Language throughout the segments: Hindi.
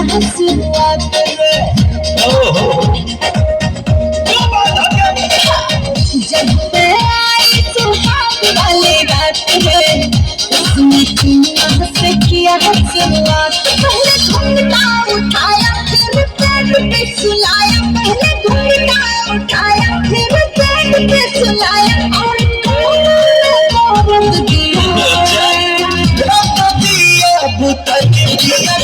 हम शुरुआत जब मैं आई तो हाथ वाले रात में उसने तुम से किया हम शुरुआत पहले घूमता उठाया फिर पैर पे सुलाया पहले घूमता उठाया फिर पैर पे सुलाया और तू मोहब्बत दिया मोहब्बत दिया बुता दिया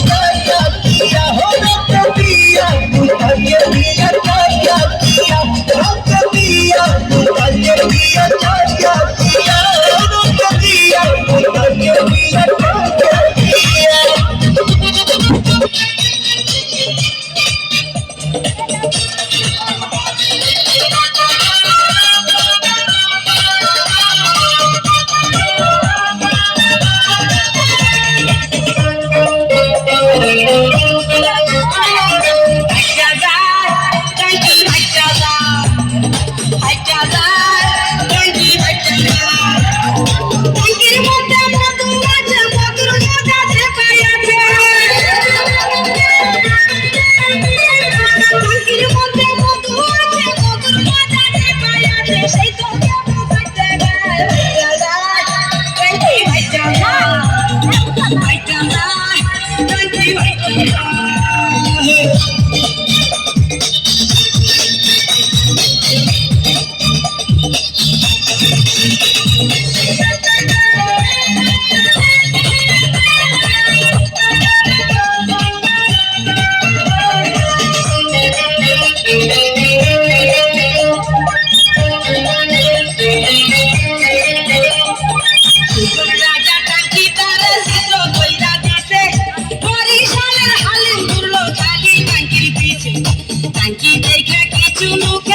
Like I'm Ei, que aqui tu não